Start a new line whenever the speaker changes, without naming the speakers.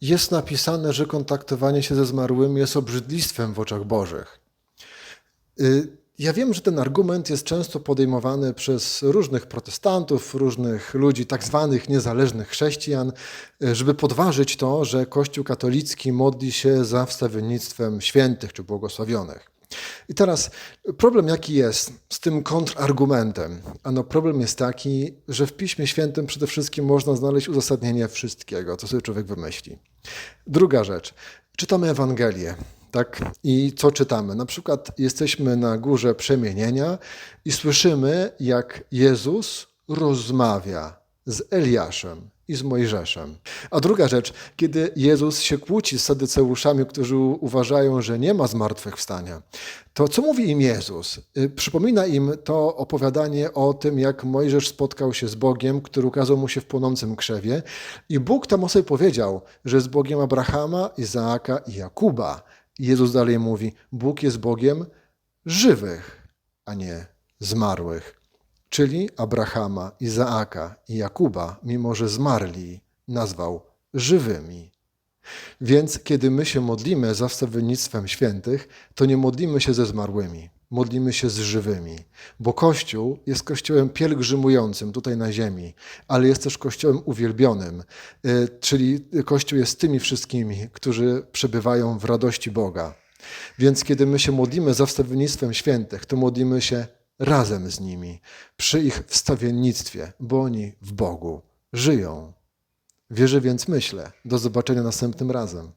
jest napisane, że kontaktowanie się ze zmarłymi jest obrzydlistwem w oczach Bożych. Y, Ja wiem, że ten argument jest często podejmowany przez różnych protestantów, różnych ludzi, tak zwanych niezależnych chrześcijan, y, żeby podważyć to, że Kościół katolicki modli się za wstawiennictwem świętych czy błogosławionych. I teraz problem jaki jest z tym kontrargumentem? Ano problem jest taki, że w Piśmie Świętym przede wszystkim można znaleźć uzasadnienie wszystkiego, co sobie człowiek wymyśli. Druga rzecz. Czytamy Ewangelię. Tak? I co czytamy? Na przykład jesteśmy na górze przemienienia i słyszymy, jak Jezus rozmawia z Eliaszem i z Mojżeszem. A druga rzecz, kiedy Jezus się kłóci z sadyceuszami, którzy uważają, że nie ma zmartwychwstania, to co mówi im Jezus? Y, Przypomina im to opowiadanie o tym, jak Mojżesz spotkał się z Bogiem, który ukazał mu się w płonącym krzewie i Bóg tam o sobie powiedział, że jest Bogiem Abrahama, Izaaka i Jakuba. I Jezus dalej mówi, Bóg jest Bogiem żywych, a nie zmarłych. Czyli Abrahama, Izaaka i Jakuba, mimo że zmarli, nazwał żywymi. Więc kiedy my się modlimy za wstawiennictwem świętych, to nie modlimy się ze zmarłymi, modlimy się z żywymi, bo Kościół jest Kościołem pielgrzymującym tutaj na ziemi, ale jest też Kościołem uwielbionym, y, czyli Kościół jest tymi wszystkimi, którzy przebywają w radości Boga. Więc kiedy my się modlimy za wstawiennictwem świętych, to modlimy się razem z nimi, przy ich wstawiennictwie, bo oni w Bogu żyją. Wierzę więc myślę. Do zobaczenia następnym razem.